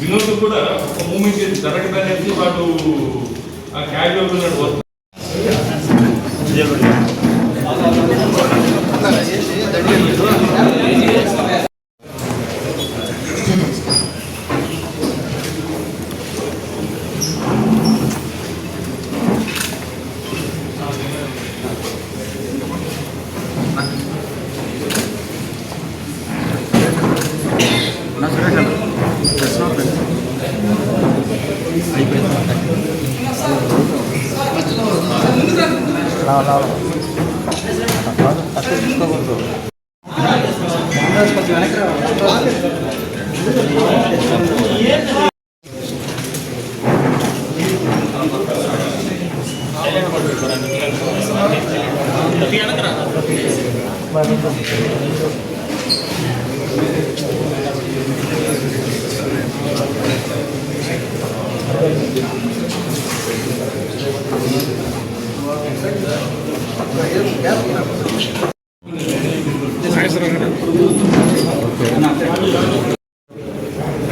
వినోద్ కూడా ఒక మూమెంట్ జరగడానికి వాడు ఆ క్యాజువల్ ఉన్నాడు. వస్తా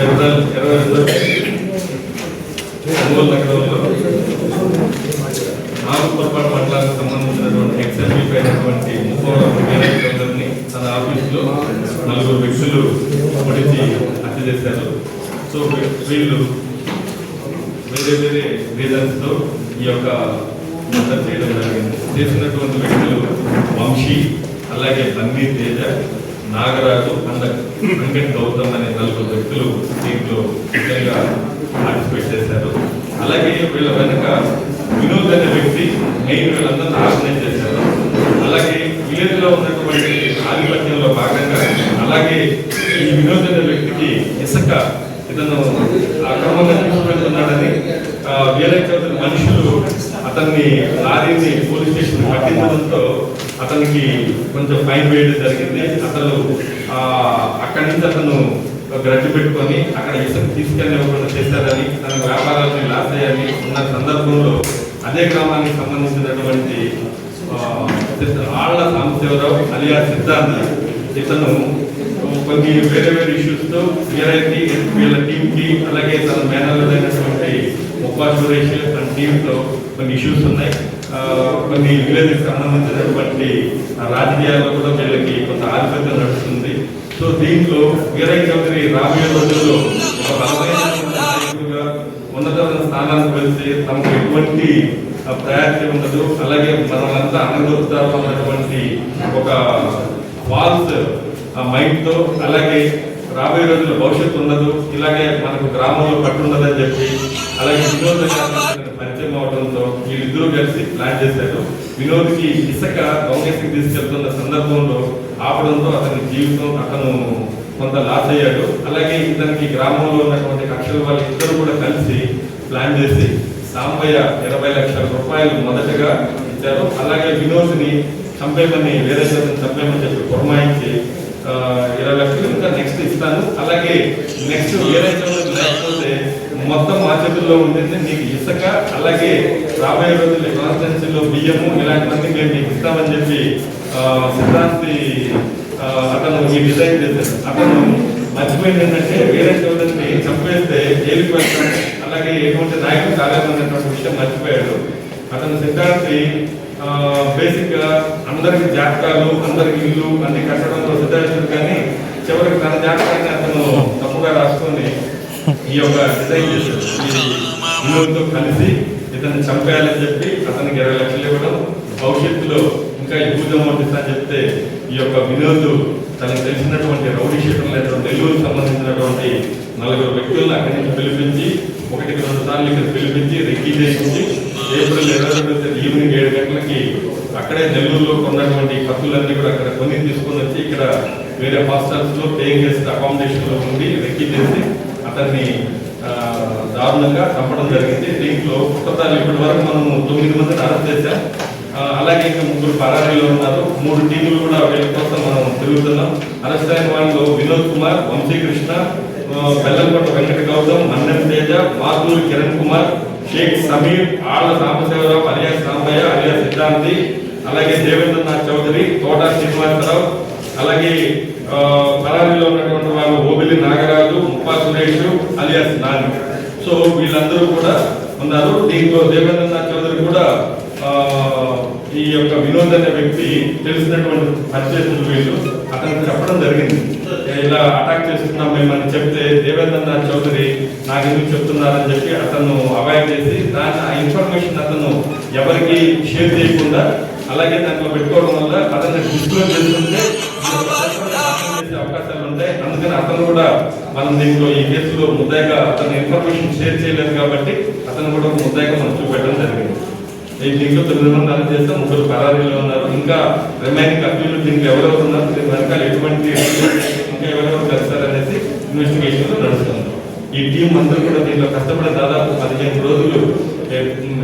ఇరవై ఇరవై రెండు ఒంగోలు నగరంలో ఆరు పొరపాటు మండలానికి సంబంధించినటువంటి ఎక్స్ఎంపీ అయినటువంటి ముప్పై తన ఆఫీస్లో నలుగురు వ్యక్తులు పడిచి హత్య చేశారు. సో వీళ్ళు వేరే వేరే రీజన్స్తో ఈ యొక్క మద్దతు చేయడం జరిగింది. చేసినటువంటి వ్యక్తులు వంశీ అలాగే బన్నీ తేజ నాగరాజు అండ్ వెంకట్ గౌతమ్ అనే నలుగురు వ్యక్తులు దీంట్లో ముఖ్యంగా పార్టిసిపేట్ చేశారు. అలాగే వీళ్ళ వెనుక వినోద్ అనే వ్యక్తి మెయిన్ వీళ్ళందరినీ ఆర్గనైజ్ విలేజ్ ఉన్నటువంటి ఆధిపత్యంలో భాగంగా అలాగే ఈ వినోద్ అనే వ్యక్తికి ఇసుక ఇతను అక్రమంగా తీసుకెళ్తున్నాడని ఆ, మనుషులు అతన్ని లారీని పోలీస్ స్టేషన్ పట్టించడంతో అతనికి కొంచెం ఫైన్ వేయడం జరిగింది. అతను ఆ, అక్కడి నుంచి అతను గ్రడ్డి పెట్టుకొని అక్కడ ఇసుక తీసుకెళ్ళకుండా చేశారని తన వ్యాపారాన్ని లాస్ అయ్యారని ఉన్న సందర్భంలో అదే గ్రామానికి సంబంధించినటువంటి ఆ, ఆళ్ళ సాంబశివరావు అలియా సిద్ధార్థ ఇతను కొన్ని వేరే వేరే ఇష్యూస్తో వీరైతే వీళ్ళ టీం అలాగే తన మేనల్ అయినటువంటి ముప్పా సురేష్ తన టీంతో కొన్ని ఇష్యూస్ ఉన్నాయి. ఆ, కొన్ని విలేజ్కి సంబంధించినటువంటి ఆ, రాజకీయాల్లో కూడా వీళ్ళకి కొంత ఆధిపత్యం నడుస్తుంది. సో దీంట్లో వీరయ్య చౌదరి రాబోయే రోజుల్లో ఒక బలమైన ఉన్నతమైన స్థానానికి వెళ్తే తమకు ఎటువంటి ప్రయారిటీ ఉండదు. అలాగే మనమంతా అనుభవిస్తారు అన్నటువంటి ఒక ఫాల్స్ మైండ్తో. అలాగే రాబోయే రోజుల్లో భవిష్యత్తు ఉండదు. ఇలాగే మనకు గ్రామంలో పట్టుండదని చెప్పి అలాగే వినోద్ పరిచయం అవడంతో వీళ్ళిద్దరూ కలిసి ప్లాన్ చేశారు. వినోద్కి ఇసుక కాంగ్రెస్కి తీసుకెళ్తున్న సందర్భంలో ఆపడంతో అతని జీవితం అతను కొంత లాస్ అయ్యాడు. అలాగే ఇతనికి గ్రామంలో ఉన్నటువంటి కక్షల వాళ్ళు ఇద్దరు కూడా కలిసి ప్లాన్ చేసి సాంబయ్య ఇరవై లక్షల రూపాయలు మొదటగా ఇచ్చారు. అలాగే వినోద్ని చంపేమని వేరే చోటని చంపేమని చెప్పి పురమాయించి ఇరవై లక్షలు ఇంకా నెక్స్ట్ ఇస్తాను. అలాగే నెక్స్ట్ వేరే చోట లేకపోతే మొత్తం మా చేతుల్లో ఉంటుంది నీకు ఇసుక అలాగే రాబోయే రోజుల్లో కాన్స్టెన్సీలో బియ్యము ఇలాంటివన్నీ మేము మీకు ఇస్తామని చెప్పి సిద్ధాంతి అతను ఈ డిజైన్ చేశారు. అతను మర్చిపోయింది ఏంటంటే వేరే చోదరిని చంపేస్తే జైలుకి వెళ్తాను అలాగే ఎటువంటి నాయకుడు కాలేదన్నటువంటి విషయం మర్చిపోయాడు. అతను సిద్ధార్థి బేసిక్గా అందరికి జాతకాలు అందరికి ఇల్లు అన్ని కట్టడంలో సిద్ధార్థుడు కానీ చివరికి తన జాతకాన్ని అతను తప్పుగా రాసుకొని ఈ యొక్క డిజైన్ చేశాడు. కలిసి ఇతను చంపేయాలని చెప్పి అతనికి ఇరవై లక్షలు ఇవ్వడం భవిష్యత్తులో ఇంకా ఎక్కువ అమౌంట్ ఇస్తా చెప్తే ఈ యొక్క వినోద్ తనకు తెలిసినటువంటి రౌడీ షీటర్ లేకపోతే సంబంధించినటువంటి నలుగురు వ్యక్తులను అక్కడి నుంచి పిలిపించి ఒకటికి రెండు సార్లు ఇక్కడ పిలిపించి రెక్కీ చేయించి ఏప్రిల్ ఇరవై ఈవినింగ్ ఏడు గంటలకి అక్కడే నెల్లూరులో కొన్నటువంటి ఖర్చులన్నీ కూడా అక్కడ కొని తీసుకొని వచ్చి ఇక్కడ వేరే హాస్టల్స్లో పేయింగ్ గెస్ట్ అకామిడేషన్లో ఉండి రెక్కీ చేసి అతన్ని దారుణంగా చంపడం జరిగింది. దీంట్లో కొత్తదాలు ఇప్పటి వరకు మనము తొమ్మిది మందిని అరెస్ట్ చేశాం. అలాగే ఇంకా ముగ్గురు పరారీలో ఉన్నారు. మూడు టీములు కూడా వీళ్ళ కోసం మనం తిరుగుతున్నాం. అరెస్ట్ అయిన వాళ్ళు వినోద్ కుమార్ వంశీకృష్ణ ఆ, బెల్లంకొండ వెంకట గౌతమ్ మన్నెం తేజ మాతూరు కిరణ్ కుమార్ షేక్ సమీర్ ఆళ్ళ రామసేవరావు అలియాస్ రామయ్య అలియాస్ సిద్ధాంతి అలాగే దేవేంద్రనాథ్ చౌదరి తోట శ్రీనివాసరావు అలాగే పరారీలో ఉన్నటువంటి వాళ్ళు ఓబిలి నాగరాజు ముప్పా సురేష్ అలియాస్ నాని. సో వీళ్ళందరూ కూడా ఉన్నారు. దీంట్లో దేవేంద్రనాథ్ చౌదరి కూడా ఈ యొక్క వినోద్ అనే వ్యక్తి తెలిసినటువంటి పరిచయం వీళ్ళు అతనికి చెప్పడం జరిగింది. ఇలా అటాక్ చేస్తున్నాం మేమని చెప్తే దేవేంద్రనాథ్ చౌదరి నాకు ఎందుకు చెప్తున్నారని చెప్పి అతను అవాయిడ్ చేసి దాని ఆ ఇన్ఫర్మేషన్ అతను ఎవరికి షేర్ చేయకుండా అలాగే దాంట్లో పెట్టుకోవడం వల్ల అతన్ని దృష్టిలో చేస్తుంటే అవకాశాలు ఉంటాయి. అందుకని అతను కూడా మనం దీంట్లో ఈ కేసులో ముద్దాయిగా అతను ఇన్ఫర్మేషన్ షేర్ చేయలేదు కాబట్టి అతను కూడా ముద్దాయిగా మనం చూపెట్టడం జరిగింది. దీంట్లో తొమ్మిది మంది అరెస్ట్ చేస్తే ముగ్గురు పరారీలో ఉన్నారు. ఇంకా రిమైనింగ్ అప్పీలు దీనికి ఎవరెవరు ఉన్నారు? దీని వెనకాల ఎటువంటి ఇంకా ఎవరెవరు కలిసారనేసి ఇన్వెస్టిగేషన్ నడుస్తుంది. ఈ టీం అందరూ కూడా దీంట్లో కష్టపడే దాదాపు పదిహేను రోజులు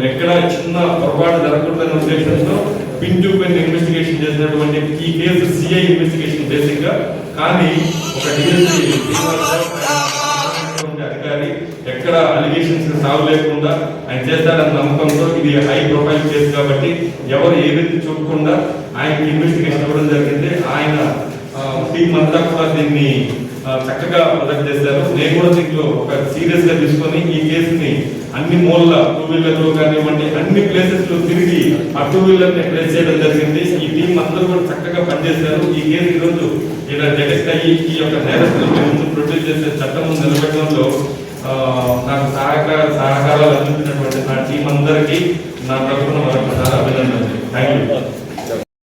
ఎక్కడ చిన్న పొరపాటు జరగకూడదనే ఉద్దేశంతో పిన్ టు పిన్ ఇన్వెస్టిగేషన్ చేసినటువంటి ఈ కేసు సిఐ ఇన్వెస్టిగేషన్ బేసిక్గా. కానీ ఒక డిఎస్పీ ఎక్కడ అలిగేషన్స్ సాగు లేకుండా ఆయన చేస్తాడన్న నమ్మకంతో ఇది హై ప్రొఫైల్ కేసు కాబట్టి ఎవరు ఏదైతే చూడకుండా ఆయనకి ఇన్వెస్టిగేషన్ ఇవ్వడం జరిగింది ఆయన టీం అంతా కూడా దీన్ని చక్కగా ప్రొజెక్ట్ చేశారు. నేను కూడా దీంట్లో ఒక సీరియస్గా తీసుకొని ఈ కేసుని అన్ని మూల టూ వీలర్లో కానివ్వండి అన్ని ప్లేసెస్లో తిరిగి ఆ టూ వీలర్ని ప్లేస్ చేయడం జరిగింది. ఈ టీం అందరూ కూడా చక్కగా పనిచేశారు. ఈ కేసు ఈరోజు రోజు ఇలా డిటెక్ట్ అయ్యి ఈ యొక్క నేరస్తులు ముందు ప్రొడ్యూస్ చేసే చట్టం నిలబెట్టడంలో నాకు సహకార సహకారాలు అందించినటువంటి నా టీం అందరికీ నా తరఫున మరొకసారి అభినందనలు. Thank you